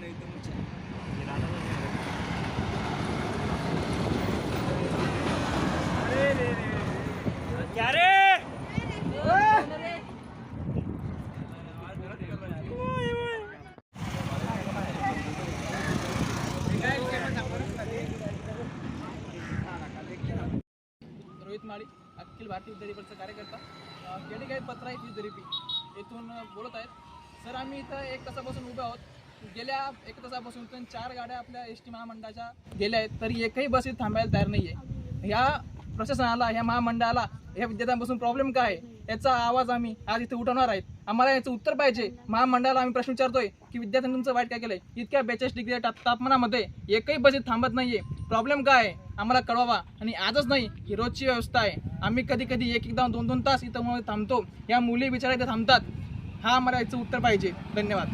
वाटणं एकदम छान रोहित माळी अखिल भारतीय विद्यापीठाचा कार्यकर्ता. केडे काही पत्र आहे विद्यापी येथून बोलत आहेत. सर आम्ही इथं एक तासापासून उभे आहोत. गेल्या एक तासापासून पण चार गाड्या आपल्या एस टी महामंडळाच्या गेल्या आहेत तरी एकही बस थांबायला तयार नाही आहे ह्या प्रशासनाला ह्या महामंडळाला ह्या विद्यार्थ्यांपासून प्रॉब्लेम काय आहे? याचा आवाज आम्ही आज इथे उठवणार आहेत. आम्हाला याचं उत्तर पाहिजे. महामंडळाला आम्ही प्रश्न विचारतोय की विद्यार्थ्यांनी तुमचं वाईट काय केलंय? इतक्या बेचाळीस डिग्री ताप- तापमानामध्ये एकही बस थांबत नाहीये. प्रॉब्लेम काय आहे? आम्हाला कळवा. आणि आजच नाही ही रोजची व्यवस्था आहे. आम्ही कधी कधी एक एकदा दोन दोन तास इथं थांबतो. या मुली बिचारा इथे थांबतात. हा आम्हाला याचं उत्तर पाहिजे. धन्यवाद.